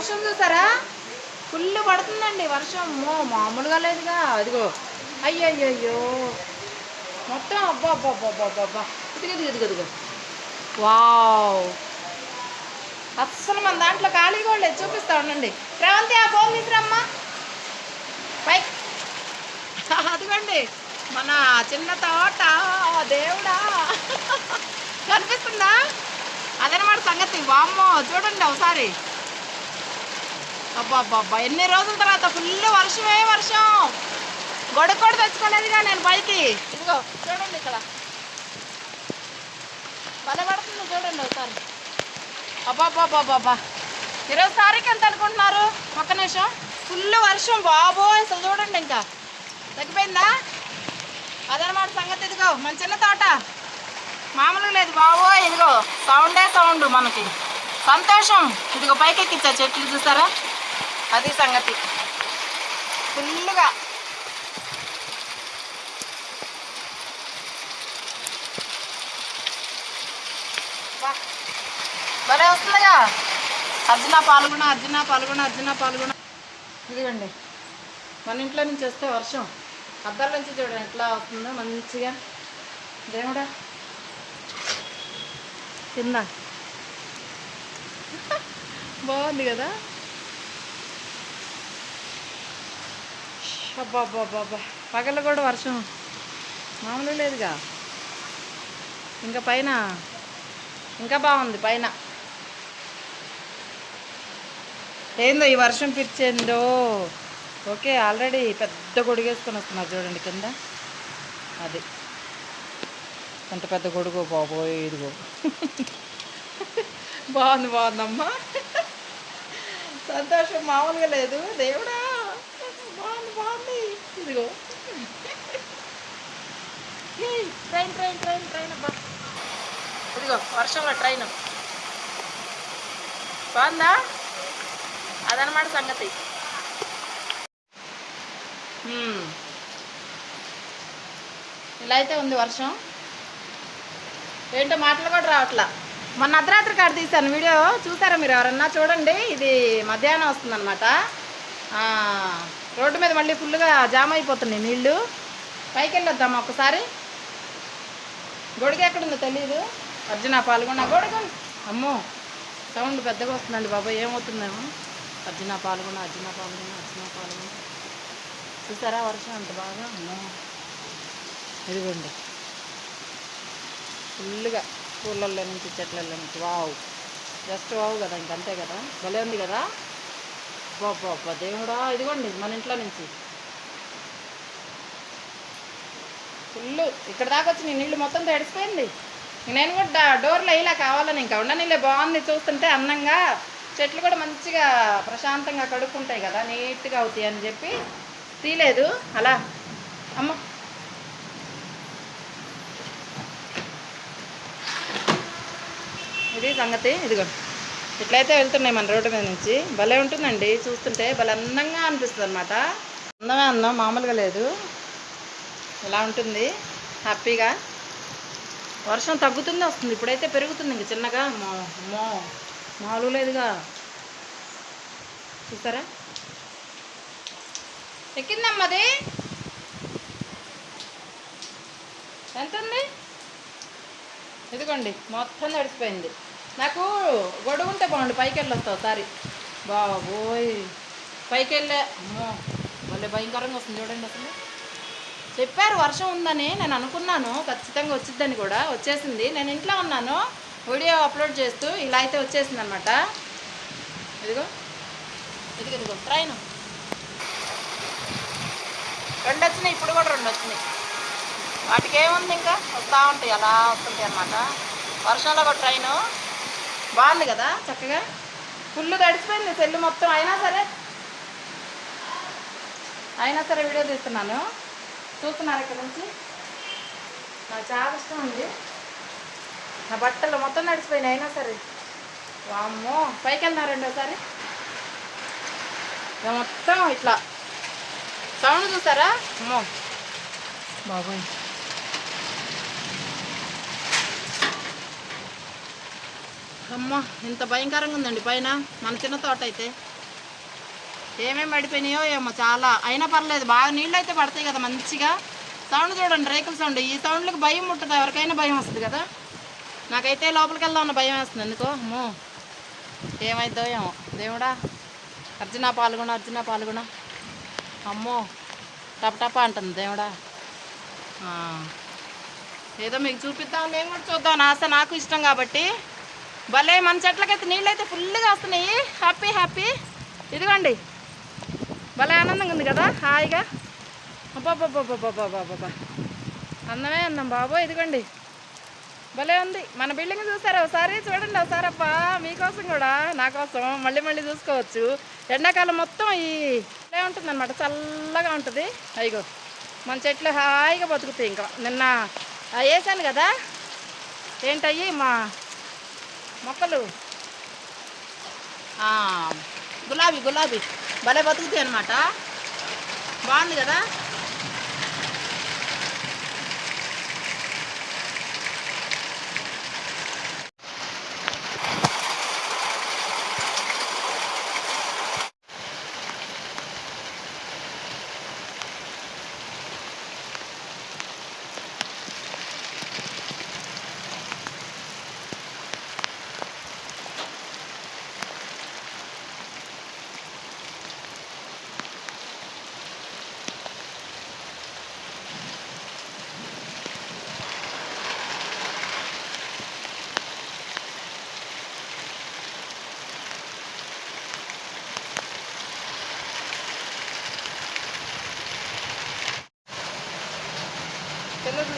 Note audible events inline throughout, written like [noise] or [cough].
వర్షం చూసారా? ఫుల్ పడుతుందండి వర్షం. మామూలుగా లేదుగా. అదిగో. అయ్యయ్యో మొత్తం అబ్బా అబ్బా అబ్బా అబ్బా అబ్బా అబ్బా ఇదిగో. వావ్. అస్సలు మన దాంట్లో ఖాళీగా కూడా లేదు. చూపిస్తా ఉండండి. రేవంతి ఆ ఫోన్ తీసురమ్మా పైకి. [laughs] అదిగోండి. మన చిన్న తోట. దేవుడా. [laughs] కనిపిస్తుందా? అదనమాట సంగతి. వామ్మో చూడండి ఒకసారి. అబ్బా ఎన్ని రోజుల తర్వాత? ఫుల్ వర్షమే వర్షం. గొడవ కూడా తెచ్చుకునేదిగా నేను పైకి. ఇదిగో చూడండి ఇక్కడ. బలపడుతుంది చూడండి ఒకసారి. అబ్బాబ్బాబ్బాబ్బా ఇరవై ఈరోజు తారీఖు ఎంత అనుకుంటున్నారు? ఒక్క నిమిషం. ఫుల్ వర్షం బాబోయ్ అసలు చూడండి ఇంకా. తగ్గిపోయిందా? అదనమాట సంగతి ఇదిగో మన చిన్న తోట. మామూలుగా లేదు బాబోయ్ ఇదిగో. సౌండే సౌండ్ మనకి. సంతోషం. ఇదిగో పైకి చెట్లు చూసారా అది సంగతి. ఫుల్గా భలే వస్తుందిగా అర్జున పాల్గొన అర్జున పాల్గొన అర్జున పాల్గొన. ఇదిగండి. మన ఇంట్లో నుంచి వస్తే వర్షం. అద్దాల నుంచి చూడండి ఎట్లా వస్తుందో మంచిగా. దేవుడా కింద బాగుంది కదా? అబ్బా అబ్బా కూడా వర్షం. మామూలు లేదుగా. ఇంకా పైన. ఇంకా బాగుంది పైన. ఏందో ఈ వర్షం పిచ్చేందో ఓకే ఆల్రెడీ పెద్ద గొడుగేసుకొని వస్తున్నారు చూడండి కింద. అది. ఎంత పెద్ద గొడుగో బాబోయ్ ఇదిగో. బాగుంది బాగుందమ్మా. సంతోషం మామూలుగా లేదు. దేవుడా ఇదిగో. ట్రైన్ ట్రైన్ ట్రైన్ ట్రైన్ అబ్బా. ఇదిగో వర్షంలో ట్రైన్. బాగుందా? అదనమాట సంగతి. ఇలా అయితే ఉంది వర్షం. ఏంటో మాటలు కూడా రావట్లా. మొన్న అర్ధరాత్రి కాడ తీశాను వీడియో. చూసారా మీరు ఎవరన్నా? చూడండి. ఇది మధ్యాహ్నం వస్తుందన్నమాట. రోడ్డు మీద మళ్ళీ ఫుల్గా జామ్ అయిపోతున్నాయి నీళ్ళు పైకి వెళ్ళొద్దామా ఒకసారి గొడుగు ఎక్కడుందో తెలియదు అర్జున పాల్గొన్న గొడుగు. అమ్మో సౌండ్ పెద్దగా వస్తుందండి బాబా ఏమవుతుందేమో. అర్జున పాల్గొన్న అర్జున పాల్గొన్న అర్జున పాల్గొన్న. చూసారా వర్షం అంత బాగా? అమ్మో. ఇదిగోండి. ఫుల్గా పూలల్లో నుంచి చెట్లలో నుంచి. వావ్. జస్ట్ వావు కదా ఇంకంతే కదా. భలే ఉంది కదా? బాబా దేవుడా ఇదిగోండి మన ఇంట్లో నుంచి. ఫుల్ ఇక్కడ దాకా వచ్చి నీళ్ళు మొత్తం తడిసిపోయింది. నేను కూడా డోర్లో ఇలా కావాలని ఇంకా ఉండనిలే బాగుంది చూస్తుంటే అందంగా. చెట్లు కూడా మంచిగా ప్రశాంతంగా కడుక్కుంటాయి కదా నీట్గా అవుతాయి అని చెప్పి తీయలేదు అలా. అమ్మ. ఇది సంగతి ఇదిగోండి ఇట్లయితే వెళ్తున్నాయి మన రోడ్డు మీద నుంచి. భలే ఉంటుందండి చూస్తుంటే భలే అందంగా అనిపిస్తుంది అనమాట అందమే అందం మామూలుగా లేదు. ఇలా ఉంటుంది? హ్యాపీగా. వర్షం తగ్గుతుంది వస్తుంది. ఇప్పుడైతే పెరుగుతుంది ఇంక చిన్నగా. మో మో మామూలు లేదుగా. చూసారా? ఎక్కిందమ్మది అది. ఎంత ఉంది ఇదిగోండి మొత్తం తడిసిపోయింది నాకు గొడుగు ఉంటే బాగుండు పైకి వెళ్ళొస్తావు ఒకసారి. బాబోయ్. పైకి వెళ్ళే అమ్మో మళ్ళీ భయంకరంగా వస్తుంది చూడండి అసలు. చెప్పారు వర్షం ఉందని నేను అనుకున్నాను ఖచ్చితంగా వచ్చిద్దని కూడా. వచ్చేసింది. నేను ఇంట్లో ఉన్నాను. వీడియో అప్లోడ్ చేస్తూ ఇలా అయితే వచ్చేసింది అనమాట ఇదిగో. ఇదిగో ఇదిగో. ట్రైన్ రెండు వచ్చినాయి ఇప్పుడు కూడా రెండు వచ్చినాయి వాటికి ఏముంది ఇంకా? వస్తూ ఉంటాయి అలా వస్తుంటాయి అన్నమాట. వర్షంలో ఒక ట్రైను బాగుంది కదా చక్కగా? ఫుల్ గడిచిపోయింది సెల్లు మొత్తం. అయినా సరే అయినా సరే వీడియో తీస్తున్నాను. చూస్తున్నారు ఇక్కడ నుంచి? నాకు చాలా ఇష్టం ఉంది. నా బట్టలు మొత్తం నడిచిపోయినాయి అయినా సరే. వామ్మో పైకి వెళ్దాం రెండోసారి? మొత్తం ఇట్లా. సౌండ్ చూసారా అమ్మో బాబోయ్. అమ్మ ఇంత భయంకరంగా ఉందండి పైన. మన చిన్న తోట అయితే ఏమేమి పడిపోయినాయో ఏమో చాలా. అయినా పర్లేదు బాగా నీళ్ళు అయితే పడతాయి కదా మంచిగా. సౌండ్ చూడండి రేకుల సౌండ్. ఈ సౌండ్లకు భయం ఉంటుంది ఎవరికైనా భయం వస్తుంది కదా. నాకైతే లోపలికి వెళ్దామన్న భయం వేస్తుంది. ఎందుకో? అమ్మో. ఏమైద్దో ఏమో. దేవుడా అర్జున పాల్గొన అర్జున పాల్గొన. అమ్మో. టప టప అంటుంది దేవుడా. ఏదో మీకు చూపిద్దాం నేను కూడా చూద్దాం. ఆశ నాకు ఇష్టం కాబట్టి. భలే మన చెట్లకైతే నీళ్ళు అయితే ఫుల్గా వస్తున్నాయి. హ్యాపీ హ్యాపీ ఇదిగోండి. భలే ఆనందంగా ఉంది కదా హాయిగా. అబ్బాబ్బాబ్బాబ్బాబ్బాబ్బా అందమే అందం బాబు ఇదిగోండి. భలే ఉంది. మన బిల్డింగ్ చూసారా? ఒకసారి చూడండి ఒకసారి అప్ప మీకోసం కూడా నా కోసం మళ్ళీ మళ్ళీ చూసుకోవచ్చు. ఎండాకాలం మొత్తం ఈ భలే ఉంటుంది అనమాట చల్లగా ఉంటుంది. అయ్యో మన చెట్లు హాయిగా బతుకుతాయి ఇంకా. నిన్న వేసాను కదా. ఏంటయ్యి మా మొక్కలు. గులాబీ గులాబీ. భలే బతుకుతాయి అనమాట బాగుంది కదా?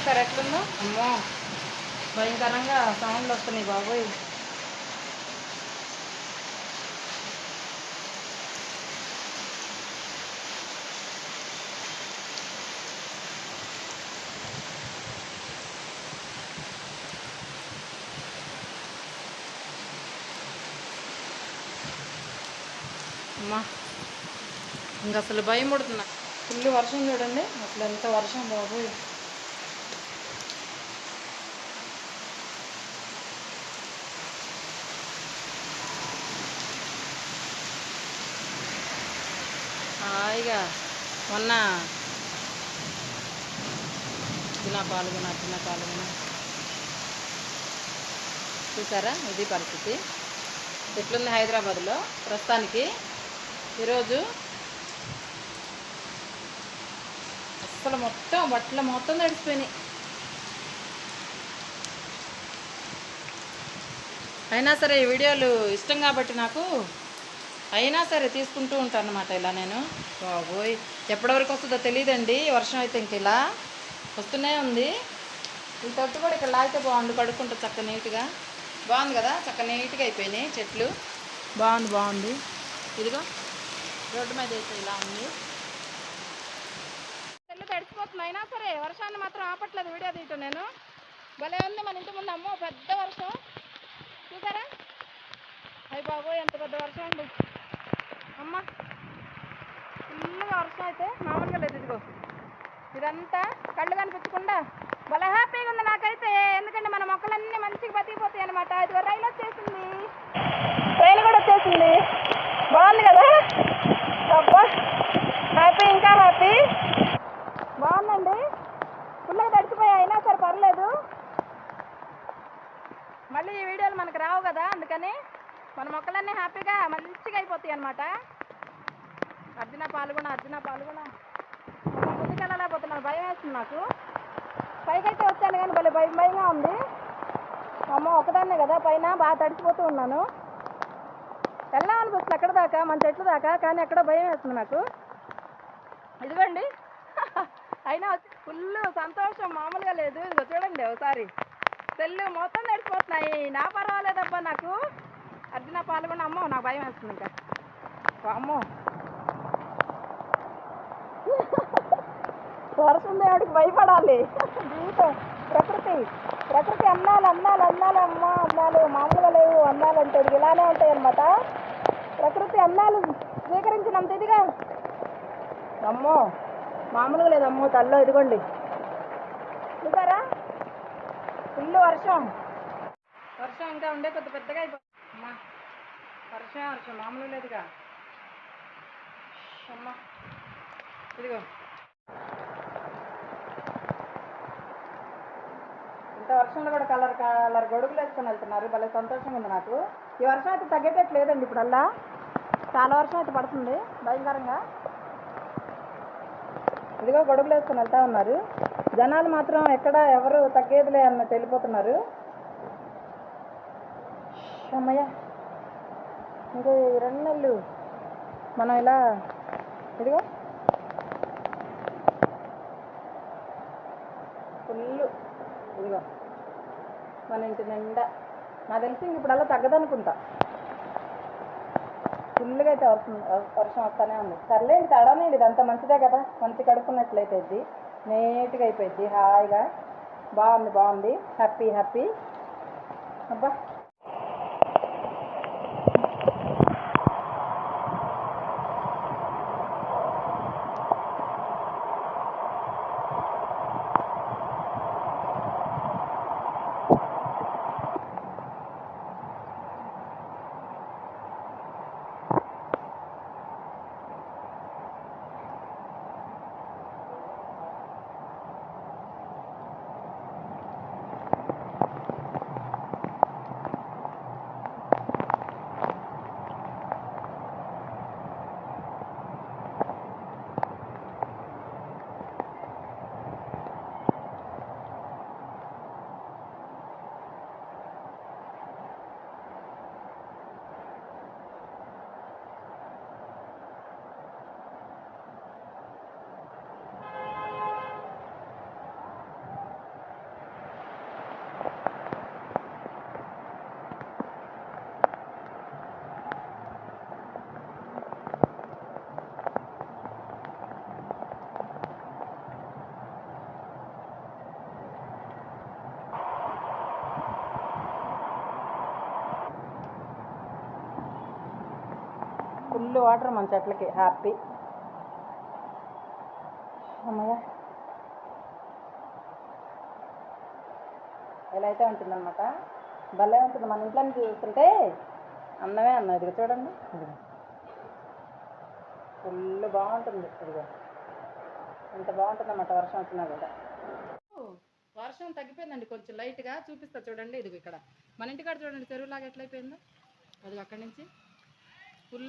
చూస్తారు ఎట్లుందో? అమ్మో భయంకరంగా సౌండ్లు వస్తున్నాయి బాబోయ్. అమ్మా ఇంక అసలు భయం పడుతున్నా ఫుల్ వర్షం చూడండి అసలు ఎంత వర్షం బాబోయ్. హాయిగా మొన్న తిన పాల్గొన చిన్న పాల్గొన చూసారా ఇది పరిస్థితి? ఎట్లుంది హైదరాబాద్లో? ప్రస్తుతానికి ఈరోజు అసలు మొత్తం బట్టలు మొత్తం తడిసిపోయినాయి. అయినా సరే ఈ వీడియోలు ఇష్టం కాబట్టి నాకు అయినా సరే తీసుకుంటూ ఉంటాను అనమాట ఇలా నేను. బాబోయ్ ఎప్పటి వరకు వస్తుందో తెలియదండి వర్షం అయితే ఇంక ఇలా వస్తూనే ఉంది. ఈ తొట్టు కూడా ఇక్కడ లాగితే బాగుండు కడుక్కుంటా చక్క నీట్గా. బాగుంది కదా? చక్క నీట్గా అయిపోయినాయి చెట్లు. బాగుంది బాగుంది. ఇదిగో రోడ్డు మీద అయితే ఇలా ఉంది. చెల్లు తడిసిపోతుంది అయినా సరే వర్షాన్ని మాత్రం ఆపట్లేదు వీడియో తీయటం నేను. భలే ఉంది మన ఇంటి ముందు. అమ్మో పెద్ద వర్షం. చూసారా? అయ్యి బాబోయ్ ఎంత పెద్ద వర్షం అండి. అమ్మ చిన్నగా వర్షం అయితే మామూలుగా లేదు ఇదిగో. ఇదంతా కళ్ళు కనిపించకుండా భలే హ్యాపీగా ఉంది నాకైతే. ఎందుకంటే మన మొక్కలన్నీ మంచిగా బతికిపోతాయి అనమాట ఇదిగో రైలు వచ్చేసింది. ట్రైన్ కూడా వచ్చేసింది. బాగుంది కదా? అబ్బా హ్యాపీ ఇంకా హ్యాపీ. బాగుందండి. ఫుల్గా తడిచిపోయి అయినా సరే పర్లేదు. మళ్ళీ ఈ వీడియోలు మనకు రావు కదా అందుకని మన మొక్కలన్నీ హ్యాపీగా మంచిగా అయిపోతాయి అనమాట అర్జున పాల్గొన అర్జున పాల్గొన. ముందుకెళ్ళలేకపోతున్నాను భయం వేస్తుంది నాకు. పైకైతే వచ్చాను కానీ భలే భయం భయంగా ఉంది. అమ్మ ఒకదాన్నే కదా పైన బాగా తడిచిపోతూ ఉన్నాను. వెళ్ళామనిపిస్తుంది ఎక్కడ దాకా మన చెట్లు దాకా కానీ అక్కడ భయం వేస్తుంది నాకు. ఇదిగోండి. [laughs] అయినా ఫుల్ సంతోషం మామూలుగా లేదు. ఇదిగో చూడండి ఒకసారి. సెల్లు మొత్తం తడిచిపోతున్నాయి నా పర్వాలేదబ్బా నాకు. అర్జున పాల్గొన్న అమ్మో నాకు భయం వేస్తుంది ఇంకా. అమ్మో. వర్షం దేవుడికి భయపడాలి. జీవితం ప్రకృతి. ప్రకృతి అన్నాలు అన్నాలు అన్నాలు అమ్మ అన్నాలు మామూలుగా లేవు అన్నాలు అంటే ఇలానే ఉంటాయి అన్నమాట. ప్రకృతి అన్నాలు స్వీకరించినంత ఇదిగా అమ్మో. మామూలుగా లేదు అమ్మో తల్లో ఇదిగోండి. చూసారా? ఫుల్ వర్షం. వర్షం ఇంకా ఉండే కొద్ది పెద్దగా అయిపోతుంది పరిచయం వర్షం వర్షం మామూలు లేదుగా. అమ్మా. ఇదిగో. ఇంత వర్షంలో కూడా కలర్ కలర్ గొడుగులు వేసుకొని వెళ్తున్నారు. భలే సంతోషంగా ఉంది నాకు. ఈ వర్షం అయితే తగ్గేటట్టు లేదండి ఇప్పుడల్లా. చాలా వర్షం అయితే పడుతుంది. భయంకరంగా. ఇదిగో గొడుగులు వేసుకొని వెళ్తా ఉన్నారు. జనాలు మాత్రం ఎక్కడ ఎవరు తగ్గేదిలే అన్న తెలిపోతున్నారు అమ్మయ్య. ఇంకో ఈ రెండు నెలలు మనం ఇలా ఇదిగో. ఫుల్ ఇదిగో. మన ఇంటి నిండా. నాకు తెలిసి ఇంక ఇప్పుడు అలా తగ్గదనుకుంటా. ఫుల్గా అయితే వర్షం వర్షం వస్తానే ఉంది. సర్లే ఇంక తడనే ఇది అంత మంచిదే కదా. మంచి కడుక్కున్నట్లయితే ఇది నీట్గా అయిపోయింది. హాయిగా. బాగుంది బాగుంది. Happy happy. అబ్బా. ఫుల్ వాటర్ మన చెట్లకి. హ్యాపీ. అమ్మయ్య. ఇలా అయితే ఉంటుందన్నమాట. భలే ఉంటుంది. మన ఇంట్లో చూస్తుంటే అందమే అన్న ఇదిగో చూడండి. ఇదిగో. ఫుల్ బాగుంటుంది. ఇదిగో. ఎంత బాగుంటుందన్నమాట వర్షం వచ్చినా కూడా. వర్షం తగ్గిపోయిందండి. కొంచెం లైట్గా చూపిస్తా చూడండి. ఇదిగో ఇక్కడ. మన ఇంటికాడ చూడండి. చెరువులాగా ఎట్లయిపోయిందో. అది అక్కడి నుంచి. ఫుల్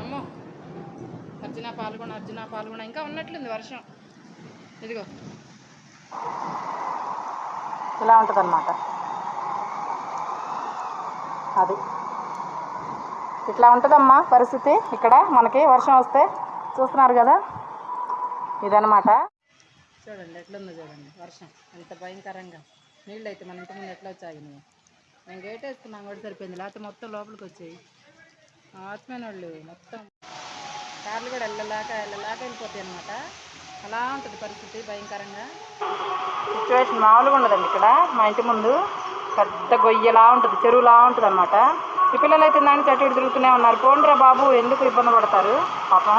అమ్మో! అర్జున పాల్గొన అర్జున పాల్గొన. ఇంకా ఉన్నట్లుంది వర్షం. ఇదిగో. ఇలా ఉంటుంది అనమాట అది. ఇట్లా ఉంటుందమ్మా పరిస్థితి. ఇక్కడ మనకి వర్షం వస్తే చూస్తున్నారు కదా? ఇదనమాట చూడండి ఎట్లుందో చూడండి వర్షం. ఎంత భయంకరంగా. నీళ్ళు అయితే మన ఇంటి ముందు ఎట్లా వచ్చాయి మేము గేట్ వేసుకున్నాం కూడా సరిపోయింది. లేకపోతే మొత్తం లోపలికి వచ్చాయి. ఆత్మైన వాళ్ళు మొత్తం. కార్లు కూడా వెళ్ళలేక వెళ్ళలేక వెళ్ళిపోతాయి అనమాట అలా ఉంటుంది పరిస్థితి భయంకరంగా. సిచ్యువేషన్ మామూలుగా ఉండదండి ఇక్కడ. మా ఇంటి ముందు పెద్ద గొయ్యలా ఉంటుంది చెరువులా ఉంటుంది అనమాట ఈ పిల్లలు అయితే దాన్ని చెట్టు తిరుగుతూనే ఉన్నారు. పోండ్రా బాబు ఎందుకు ఇబ్బంది పడతారు? పాపం.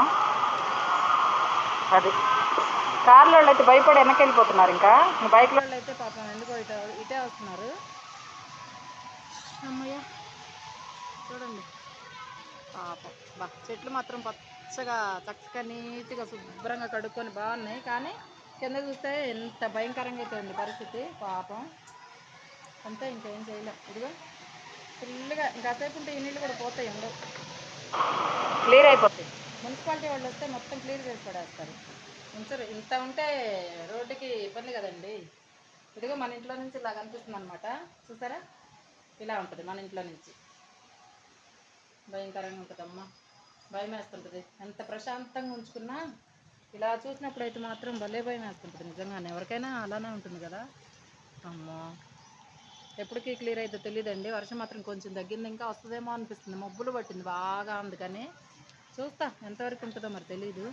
అది. కార్ల వాళ్ళు అయితే భయపడి వెనక్కి వెళ్ళిపోతున్నారు ఇంకా. బైక్ వాళ్ళు అయితే పాపం ఎందుకో ఇటే ఇటే వస్తున్నారు. అమ్మయ్య. చూడండి. పాపం. బా చెట్లు మాత్రం పచ్చగా చక్కగా నీట్గా శుభ్రంగా కడుక్కొని బాగున్నాయి కానీ కింద చూస్తే ఎంత భయంకరంగా అయితే ఉంది పరిస్థితి. పాపం. అంతే ఇంకేం చేయలేం. ఇదిగో ఫుల్గా ఇంకాసేపు ఉంటే ఈ నీళ్ళు కూడా పోతాయి ఉండవు క్లియర్ అయిపోతాయి. మున్సిపాలిటీ వాళ్ళు వస్తే మొత్తం క్లియర్ చేసి పడేస్తారు. ఉంచరు. ఇంత ఉంటే రోడ్డుకి ఇబ్బంది కదండి. ఇదిగో మన ఇంట్లో నుంచి ఇలా కనిపిస్తుంది అనమాట చూసారా? ఇలా ఉంటుంది మన ఇంట్లో నుంచి. భయంకరంగా ఉంటుందమ్మా. భయం వేస్తుంటుంది ఎంత ప్రశాంతంగా ఉంచుకున్నా ఇలా చూసినప్పుడు అయితే మాత్రం భలే భయం వేస్తుంటుంది నిజంగానే. ఎవరికైనా అలానే ఉంటుంది కదా. అమ్మో. ఎప్పటికీ క్లియర్ అయితే తెలియదండి వర్షం మాత్రం కొంచెం తగ్గింది ఇంకా వస్తుందేమో అనిపిస్తుంది. మబ్బులు పట్టింది బాగా ఉంది కానీ చూస్తా ఎంతవరకు ఉంటుందో మరి తెలియదు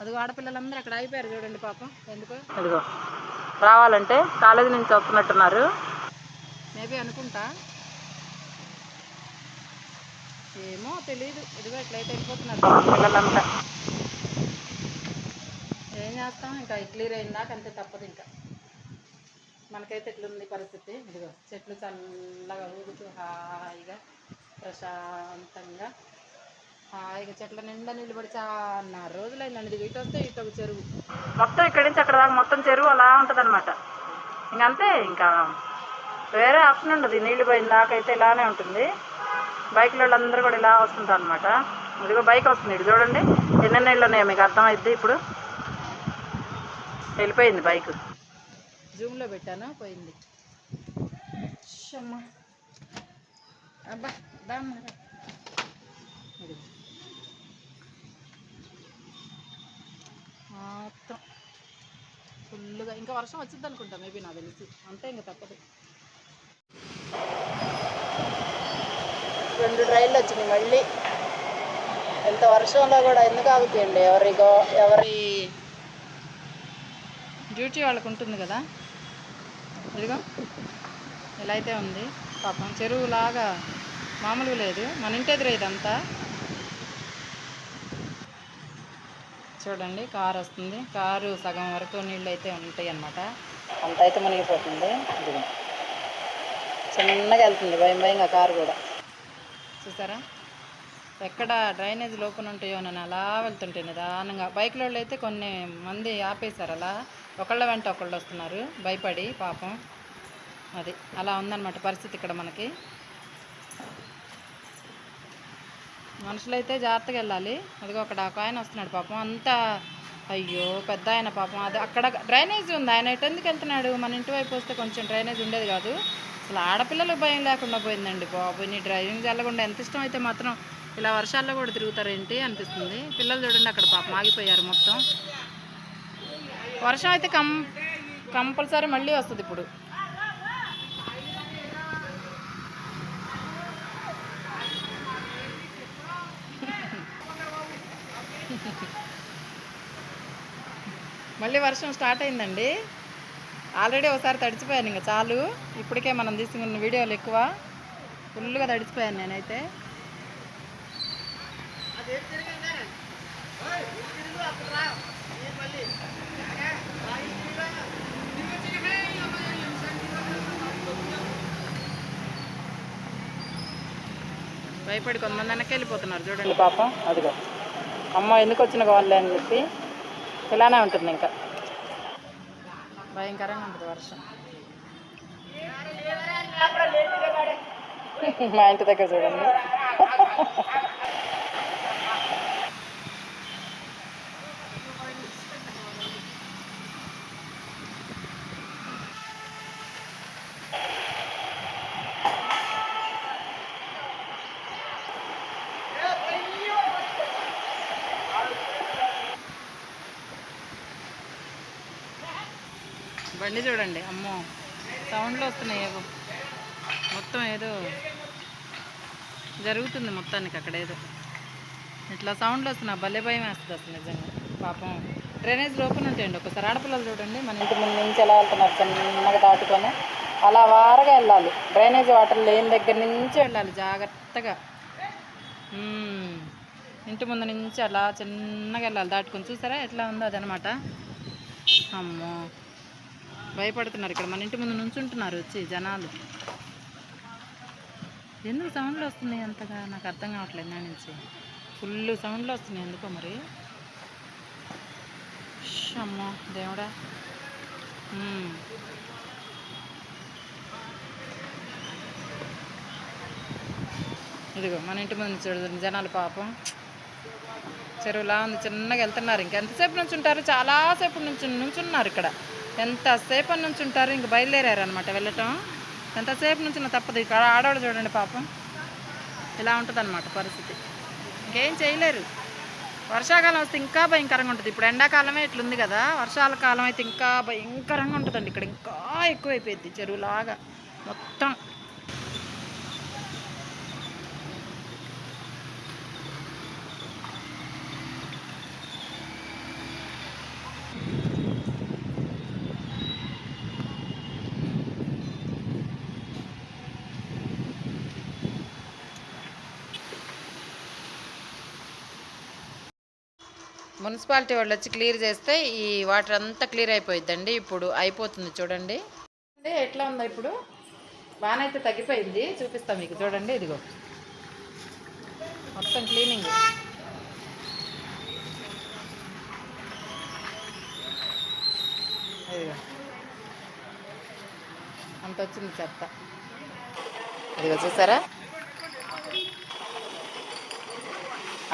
అదిగో ఆడపిల్లలందరూ అక్కడ అయిపోయారు చూడండి పాపం. ఎందుకు? రావాలంటే కాలేజీ నుంచి వస్తున్నట్టున్నారు. మేబీ అనుకుంటా. ఏమో తెలియదు ఇదిగో ఎట్లయితే వెళ్ళిపోతున్నారు. పిల్లలంతా. ఏం చేస్తాం? ఇంకా క్లియర్ అయిందాక అంతే తప్పదు ఇంకా. మనకైతే ఇట్లుంది పరిస్థితి. ఇదిగో చెట్లు చల్లగా ఊగుతూ హాయిగా ప్రశాంతంగా హాయిగా చెట్ల నిండా నీళ్ళు పడి చాలా రోజులైందండి ఇది ఇటు వస్తే ఇటు ఒక చెరువు. మొత్తం ఇక్కడి నుంచి అక్కడ దాకా మొత్తం చెరువు అలా ఉంటుంది అనమాట ఇంకంతే ఇంకా వేరే ఆప్షన్ ఉండదు. నీళ్ళు పోయిన దాకా అయితే ఇలానే ఉంటుంది. బైక్లో వాళ్ళందరూ కూడా ఇలా వస్తుంటారు అనమాట ఇదిగో బైక్ వస్తుంది. ఇటు చూడండి. ఎన్ని నీళ్ళు ఉన్నాయో మీకు అర్థమైద్ది ఇప్పుడు. వెళ్ళిపోయింది బైక్ జూమ్లో పెట్టాను? పోయింది. మాత్రం అబ్బా మొత్తం ఫుల్గా ఇంకా వర్షం వచ్చింది అనుకుంటా మేబీ నాకు తెలిసి. అంతే ఇంకా తప్పదు. రెండు ట్రైన్లు వచ్చినాయి మళ్ళీ. ఎంత వర్షంలో కూడా ఎందుకు ఆగుతాయండి ఎవరిగో ఎవరి డ్యూటీ వాళ్ళకు ఉంటుంది కదా. ఇదిగో ఇలా అయితే ఉంది. పాపం చెరువులాగా మామూలుగా లేదు. మన ఇంటి ఎదురు ఇదంతా. చూడండి కారు వస్తుంది. కారు సగం వరకు నీళ్ళు అయితే ఉంటాయి అన్నమాట. అంత అయితే మునిగిపోతుంది. చిన్నగా వెళ్తుంది. భయం భయంగా కారు కూడా. చూసారా? ఎక్కడ డ్రైనేజ్ లోపల ఉంటాయో నేను అలా వెళ్తుంటే నిదానంగా. బైక్లో అయితే కొన్ని మంది ఆపేశారు అలా. ఒకళ్ళ వెంట ఒకళ్ళు వస్తున్నారు. భయపడి పాపం. అది. అలా ఉందన్నమాట పరిస్థితి ఇక్కడ మనకి. మనుషులైతే జాగ్రత్తగా వెళ్ళాలి. అదిగో అక్కడ ఒక ఆయన వస్తున్నాడు పాపం. అంతా అయ్యో పెద్ద ఆయన పాపం. అది అక్కడ డ్రైనేజ్ ఉంది. ఆయన ఎటు ఎందుకు వెళ్తున్నాడు? మన ఇంటి వైపు వస్తే కొంచెం డ్రైనేజ్ ఉండేది కాదు. అసలు ఆడపిల్లలకు భయం లేకుండా పోయిందండి బాబు. నీ డ్రైవింగ్ చల్లకుండా ఎంత ఇష్టం అయితే మాత్రం ఇలా వర్షాల్లో కూడా తిరుగుతారేంటి అనిపిస్తుంది. పిల్లలు చూడండి అక్కడ పాపం ఆగిపోయారు మొత్తం. వర్షం అయితే కం కంపల్సరీ మళ్ళీ వస్తుంది ఇప్పుడు. మళ్ళీ వర్షం స్టార్ట్ అయిందండి. ఆల్రెడీ ఒకసారి తడిచిపోయాను ఇంకా చాలు. ఇప్పటికే మనం తీసుకున్న వీడియోలు ఎక్కువ. ఫుల్గా తడిచిపోయాను నేనైతే. భయపడి కొంతమంది వెనక్కి వెళ్ళిపోతున్నారు చూడండి. పాపం అదిగో. అమ్మ ఎందుకు వచ్చిన వాళ్ళే అని చెప్పి ఇలానే ఉంటుంది ఇంకా. భయంకరంగా ఉంటుంది వర్షం మా ఇంటి దగ్గర చూడండి మళ్ళీ చూడండి. అమ్మో సౌండ్లు వస్తున్నాయి. ఏవో మొత్తం ఏదో జరుగుతుంది మొత్తానికి అక్కడ ఏదో. ఇట్లా సౌండ్లు వస్తున్నాయి. భలే భయం వేస్తుంది అసలు నిజంగా. పాపం. డ్రైనేజ్ లోపల ఉంటాయండి ఒకసారి ఆడపిల్లలు చూడండి. మన ఇంటి ముందు నుంచి ఎలా వెళ్తున్నారు? చిన్నగా దాటుకొని అలా వారగా వెళ్ళాలి. డ్రైనేజ్ వాటర్ లేని దగ్గర నుంచి వెళ్ళాలి. జాగ్రత్తగా. ఇంటి ముందు నుంచి అలా చిన్నగా వెళ్ళాలి. దాటుకొని చూసారా? ఎట్లా ఉందో అదనమాట. అమ్మో. భయపడుతున్నారు. ఇక్కడ మన ఇంటి ముందు నుంచుంటున్నారు వచ్చి జనాలు. ఎందుకు సౌండ్లు వస్తున్నాయి అంతగా? నాకు అర్థం కావట్లేదు నా నుంచి. ఫుల్ సౌండ్లు వస్తున్నాయి ఎందుకో మరి? అమ్మో దేవుడా. ఇదిగో మన ఇంటి ముందు చూడండి జనాలు పాపం. చెరువులా ఉంది చిన్నగా వెళ్తున్నారు. ఇంకెంతసేపు నుంచి ఉంటారు చాలాసేపు నుంచి నుంచున్నారు ఇక్కడ. ఎంతసేపు నుంచి ఉంటారు? ఇంక బయలుదేరారనమాట వెళ్ళటం. ఎంతసేపు నుంచి తప్పదు. ఇక్కడ ఆడవాళ్ళు చూడండి పాపం. ఇలా ఉంటుందన్నమాట పరిస్థితి. ఇంకేం చేయలేరు. వర్షాకాలం వస్తే ఇంకా భయంకరంగా ఉంటుంది. ఇప్పుడు ఎండాకాలమే ఇట్లుంది కదా. వర్షాల కాలం అయితే ఇంకా భయంకరంగా ఉంటుందండి. ఇక్కడ ఇంకా ఎక్కువైపోయింది చెరువులాగా. మొత్తం మున్సిపాలిటీ వాళ్ళు వచ్చి క్లియర్ చేస్తే ఈ వాటర్ అంతా క్లియర్ అయిపోయిద్దండి. ఇప్పుడు అయిపోతుంది చూడండి. అంటే ఎట్లా ఉందో ఇప్పుడు? బాగానైతే తగ్గిపోయింది. చూపిస్తాం మీకు. చూడండి ఇదిగో. మొత్తం క్లీనింగ్. ఇదిగో. అంత వచ్చింది చెత్త. ఇదిగో చూసారా?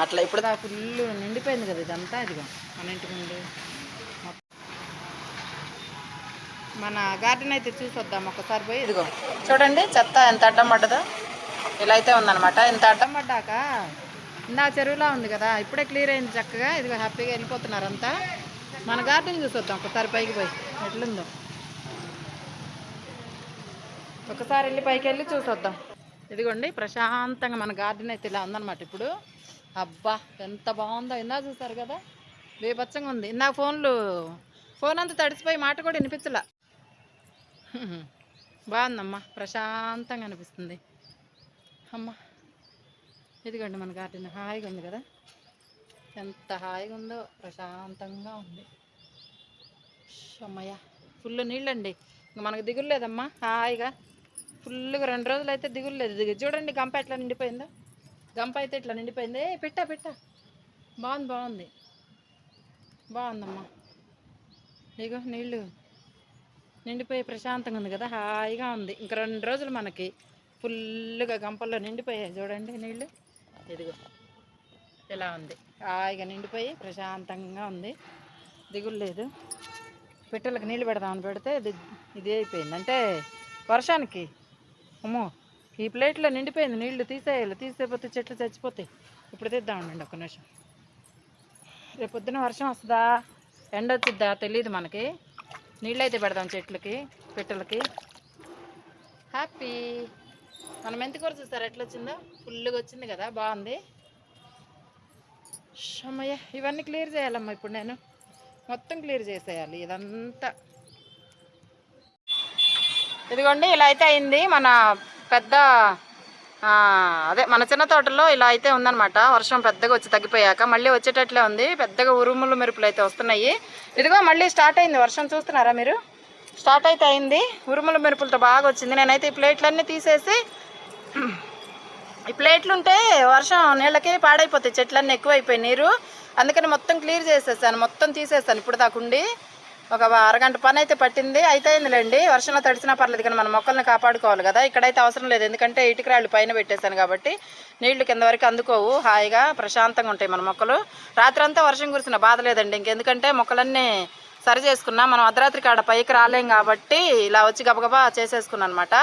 అట్లా ఇప్పుడు దా ఫుల్ నిండిపోయింది కదా ఇదంతా ఇదిగో మన ఇంటి ముందు. మన గార్డెన్ అయితే చూసొద్దాం ఒకసారి పోయి ఇదిగో చూడండి చెత్త ఎంత అడ్డం పడ్డదో. ఇలా అయితే ఉందన్నమాట. ఇంత అడ్డం పడ్డాక ఇందా చెరువులా ఉంది కదా ఇప్పుడే క్లియర్ అయింది చక్కగా. ఇదిగో హ్యాపీగా వెళ్ళిపోతున్నారు అంతా. మన గార్డెన్ చూసొద్దాం ఒకసారి పైకి పోయి. ఎట్లుందో. ఒకసారి వెళ్ళి పైకి వెళ్ళి చూసొద్దాం. ఇదిగోండి ప్రశాంతంగా మన గార్డెన్ అయితే ఇలా ఉందన్నమాట ఇప్పుడు. అబ్బా ఎంత బాగుందో. ఇందా చూసారు కదా? బీభత్సంగా ఉంది. ఇందా ఫోన్లు ఫోన్ అంతా తడిసిపోయి మాట కూడా వినిపించలా. బాగుందమ్మా. ప్రశాంతంగా అనిపిస్తుంది. అమ్మా ఇదిగోండి మన గార్డెన్. హాయిగా ఉంది కదా? ఎంత హాయిగా ఉందో ప్రశాంతంగా ఉంది. అమ్మయ్య ఫుల్ నీళ్ళండి. ఇంక మనకు దిగులు లేదమ్మా. హాయిగా. ఫుల్గా రెండు రోజులు అయితే దిగులు లేదు. దిగు చూడండి గంప ఎట్లా నిండిపోయిందో. గంప అయితే ఇట్లా నిండిపోయింది. ఏ పెట్టా పెట్టా. బాగుంది బాగుంది. బాగుందమ్మా. ఇగో నీళ్ళు నిండిపోయి ప్రశాంతంగా ఉంది కదా హాయిగా ఉంది. ఇంక రెండు రోజులు మనకి ఫుల్గా గంపల్లో నిండిపోయాయి చూడండి నీళ్ళు. ఇదిగో ఇలా ఉంది. హాయిగా నిండిపోయి ప్రశాంతంగా ఉంది. దిగులు లేదు. పెట్టెలకు నీళ్ళు పెడదామని పెడితే ఇది ఇది అయిపోయింది. అంటే వర్షానికి అమ్మో ఈ ప్లేట్లో నిండిపోయింది. నీళ్ళు తీసేయాలి. తీసేపోతే చెట్లు చచ్చిపోతాయి. ఇప్పుడు తీద్దాం అండి ఒక నిమిషం. రేపు పొద్దున వర్షం వస్తుందా? ఎండ వచ్చిద్దా? తెలియదు మనకి. నీళ్ళు అయితే పెడదాం చెట్లకి పెట్టెలకి. హ్యాపీ మనం మెంతికూర చూస్తారు ఎట్లా వచ్చిందో? ఫుల్గా వచ్చింది కదా. బాగుంది. అమ్మయ్య ఇవన్నీ క్లియర్ చేయాలమ్మా ఇప్పుడు నేను. మొత్తం క్లియర్ చేసేయాలి ఇదంతా. ఇదిగోండి ఇలా అయితే అయింది. మన పెద్ద అదే మన చిన్న తోటలో ఇలా అయితే ఉందన్నమాట. వర్షం పెద్దగా వచ్చి తగ్గిపోయాక మళ్ళీ వచ్చేటట్లే ఉంది. పెద్దగా ఉరుములు మెరుపులు అయితే వస్తున్నాయి. ఇదిగో మళ్ళీ స్టార్ట్ అయింది. వర్షం చూస్తున్నారా మీరు? స్టార్ట్ అయితే అయింది. ఉరుములు మెరుపులతో బాగా వచ్చింది. నేనైతే ఈ ప్లేట్లన్నీ తీసేసి ఈ ప్లేట్లు ఉంటే వర్షం నీళ్ళకి పాడైపోతాయి. చెట్లన్నీ ఎక్కువైపోయి నీరు. అందుకని మొత్తం క్లియర్ చేసేసాను. మొత్తం తీసేసాను. ఇప్పుడు దాకుండి ఒక అరగంట పని అయితే పట్టింది అయితే అయిందిలేండి వర్షంలో తడిసినా పర్లేదు కానీ మన మొక్కల్ని కాపాడుకోవాలి కదా. ఇక్కడైతే అవసరం లేదు ఎందుకంటే ఇటుకరాళ్ళు పైన పెట్టేశాను కాబట్టి నీళ్ళు కింద వరకు అందుకోవు. హాయిగా ప్రశాంతంగా ఉంటాయి మన మొక్కలు. రాత్రంతా వర్షం కురిసిన బాధ లేదండి. ఇంకెందుకంటే మొక్కలన్నీ సరి చేసుకున్నా మనం అర్ధరాత్రి కాడ పైకి రాలేం కాబట్టి ఇలా వచ్చి గబగబా చేసేసుకున్నాను అనమాట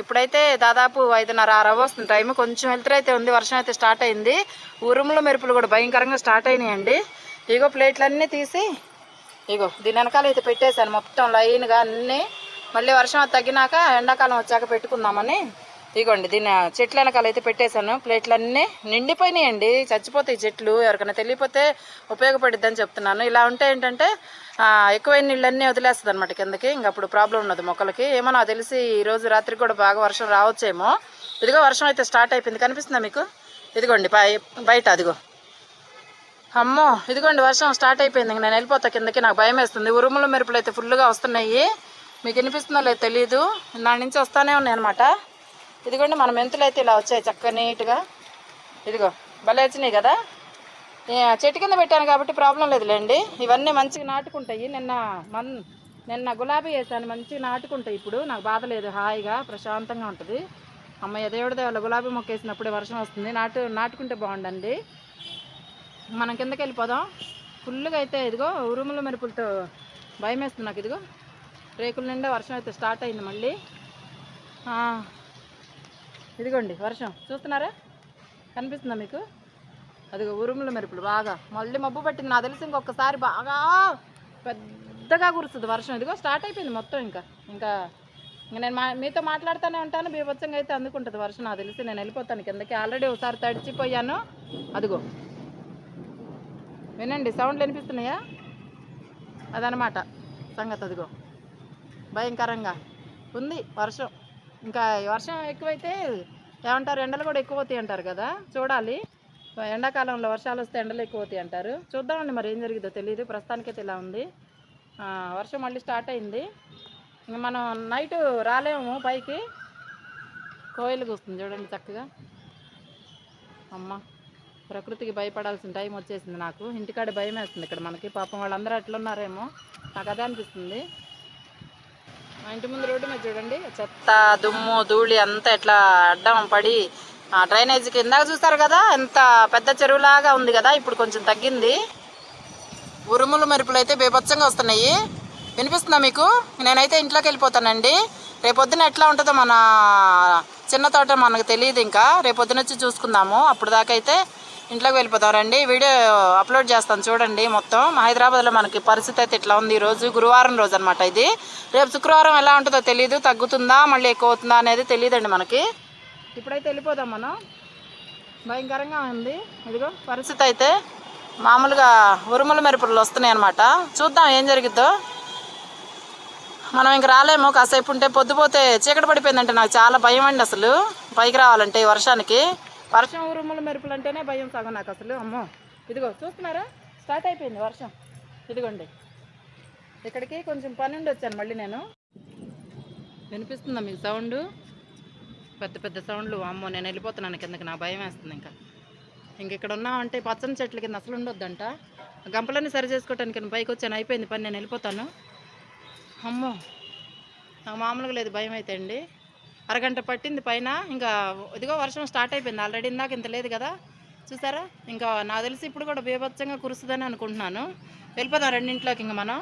ఇప్పుడైతే దాదాపు ఐదున్నర ఆరు వస్తుంది టైం కొంచెం వెళ్తే అయితే ఉంది వర్షం అయితే స్టార్ట్ అయింది. ఉరుముల మెరుపులు కూడా భయంకరంగా స్టార్ట్ అయినాయండి. ఇగో ప్లేట్లన్నీ తీసి ఇగో దీని వెనకాల అయితే పెట్టేశాను. మొత్తం లైన్గా అన్నీ. మళ్ళీ వర్షం తగ్గినాక ఎండాకాలం వచ్చాక పెట్టుకుందామని. ఇగోండి దీని చెట్ల వెనకాల అయితే పెట్టేశాను. ప్లేట్లన్నీ నిండిపోయినాయండి. చచ్చిపోతాయి చెట్లు. ఎవరికైనా తెలియపోతే ఉపయోగపడిద్దని చెప్తున్నాను. ఇలా ఉంటే ఏంటంటే ఎక్కువైన నీళ్ళన్నీ వదిలేస్తుంది అనమాట కిందకి ఇంకప్పుడు ప్రాబ్లం ఉన్నది మొక్కలకి. ఏమో నాకు తెలిసి ఈ రోజు రాత్రికి కూడా బాగా వర్షం రావచ్చేమో. ఇదిగో వర్షం అయితే స్టార్ట్ అయిపోయింది. కనిపిస్తుందా మీకు? ఇదిగోండి బయట అదిగో. అమ్మో ఇదిగోండి వర్షం స్టార్ట్ అయిపోయింది. నేను వెళ్ళిపోతా కిందకి. నాకు భయం వేస్తుంది. ఉరుముల మెరుపులు అయితే ఫుల్గా వస్తున్నాయి. మీకు వినిపిస్తుందో లేదు తెలీదు. నా నుంచి వస్తానే ఉన్నాయి అనమాట ఇదిగోండి మన మెంతులు అయితే ఇలా వచ్చాయి చక్కగా నీట్గా. ఇదిగో భలే వచ్చినాయి కదా. చెట్టు కింద పెట్టాను కాబట్టి ప్రాబ్లం లేదులేండి. ఇవన్నీ మంచిగా నాటుకుంటాయి. నిన్న మన్ నిన్న గులాబీ వేసాను. మంచిగా నాటుకుంటాయి ఇప్పుడు. నాకు బాధ లేదు. హాయిగా ప్రశాంతంగా ఉంటుంది. అమ్మ దేవుడి దేవాల గులాబీ మొక్క వేసినప్పుడే వర్షం వస్తుంది. నాటు నాటుకుంటే బాగుండండి. మనం కిందకి వెళ్ళిపోదాం. ఫుల్గా అయితే ఇదిగో ఉరుముల మెరుపులతో భయం వేస్తుంది నాకు ఇదిగో. రేకుల నిండా వర్షం అయితే స్టార్ట్ అయింది మళ్ళీ. ఇదిగోండి వర్షం. చూస్తున్నారా? కనిపిస్తుందా మీకు? అదిగో ఉరుముల మెరుపులు బాగా. మళ్ళీ మబ్బు పట్టింది. నాకు తెలిసి ఇంకొకసారి బాగా పెద్దగా కురుస్తుంది వర్షం. ఇదిగో స్టార్ట్ అయిపోయింది మొత్తం ఇంకా. ఇంకా ఇంకా నేను మా మీతో మాట్లాడుతూనే ఉంటాను. బీభత్సంగా అయితే అందుకుంటుంది వర్షం. నాకు తెలిసి నేను వెళ్ళిపోతాను కిందకి. ఆల్రెడీ ఒకసారి తడిచిపోయాను. అదిగో. వినండి సౌండ్లు వినిపిస్తున్నాయా? అదనమాట సంగతి అదిగో. భయంకరంగా ఉంది వర్షం. ఇంకా వర్షం ఎక్కువైతే ఏమంటారు ఎండలు కూడా ఎక్కువ అవుతాయి అంటారు కదా? చూడాలి. ఎండాకాలంలో వర్షాలు వస్తే ఎండలు ఎక్కువ అవుతాయి అంటారు. చూద్దామండి మరి ఏం జరిగిందో తెలియదు ప్రస్తుతానికైతే ఇలా ఉంది. వర్షం మళ్ళీ స్టార్ట్ అయింది. ఇంకా మనం నైట్ రాలేము పైకి. కోయిలు కూస్తుంది చూడండి చక్కగా. అమ్మ. ప్రకృతికి భయపడాల్సిన టైం వచ్చేసింది నాకు. ఇంటికాడ భయం వేస్తుంది ఇక్కడ మనకి. పాపం వాళ్ళందరూ అట్లున్నారేమో. నాకు అదే అనిపిస్తుంది. మా ఇంటి ముందు రోడ్డు మీద చూడండి. చెత్త దుమ్ము ధూళి అంతా ఇట్లా అడ్డం పడి ఆ డ్రైనేజీకి ఇందాక చూస్తారు కదా ఎంత పెద్ద చెరువులాగా ఉంది కదా ఇప్పుడు కొంచెం తగ్గింది. ఉరుములు మెరుపులు అయితే బీభత్సంగా వస్తున్నాయి. వినిపిస్తుందా మీకు? నేనైతే ఇంట్లోకి వెళ్ళిపోతానండి. రేపొద్దున ఎట్లా ఉంటుందో మన చిన్న తోట మనకు తెలియదు ఇంకా. రేపొద్దున వచ్చి చూసుకుందాము. అప్పుడు దాకైతే అయితే ఇంట్లోకి వెళ్ళిపోతాం రండి వీడియో అప్లోడ్ చేస్తాను చూడండి మొత్తం. హైదరాబాద్లో మనకి పరిస్థితి అయితే ఇట్లా ఉంది. ఈరోజు గురువారం రోజు అనమాట ఇది. రేపు శుక్రవారం ఎలా ఉంటుందో తెలియదు తగ్గుతుందా మళ్ళీ ఎక్కువ అవుతుందా అనేది తెలియదండి మనకి. ఇప్పుడైతే వెళ్ళిపోదాం మనం. భయంకరంగా ఉంది. ఇదిగో పరిస్థితి అయితే మామూలుగా ఉరుముల మెరుపులు వస్తున్నాయి అనమాట చూద్దాం ఏం జరిగిద్దో. మనం ఇంక రాలేము. కాసేపు ఉంటే పొద్దుపోతే చీకటి పడిపోయిందంటే నాకు చాలా భయం అండి అసలు. పైకి రావాలంటే ఈ వర్షానికి. వర్షం ఉరుముల మెరుపులు అంటేనే భయం సగం నాకు అసలు. అమ్మో. ఇదిగో చూస్తున్నారా? స్టార్ట్ అయిపోయింది వర్షం. ఇదిగోండి. ఇక్కడికి కొంచెం పని ఉండి వచ్చాను మళ్ళీ నేను. వినిపిస్తుందా మీకు సౌండ్? పెద్ద పెద్ద సౌండ్లు. అమ్మో నేను వెళ్ళిపోతున్నాను కిందకి. నా భయం వేస్తుంది ఇంకా. ఇంక ఇక్కడ ఉన్నామంటే పచ్చని చెట్ల కింద అసలు ఉండొద్దంట. గంపలన్నీ సరి చేసుకోవటానికి నేను పైకి వచ్చాను. అయిపోయింది పని. నేను వెళ్ళిపోతాను. అమ్మో. నాకు మామూలుగా లేదు భయం అయితే అండి. అరగంట పట్టింది పైన. ఇంకా ఇదిగో వర్షం స్టార్ట్ అయిపోయింది ఆల్రెడీ ఇందాక ఇంత లేదు కదా. చూసారా? ఇంకా నాకు తెలిసి ఇప్పుడు కూడా బీభత్సంగా కురుస్తుందని అనుకుంటున్నాను. వెళ్ళిపోదాం రెండింట్లోకి ఇంకా మనం.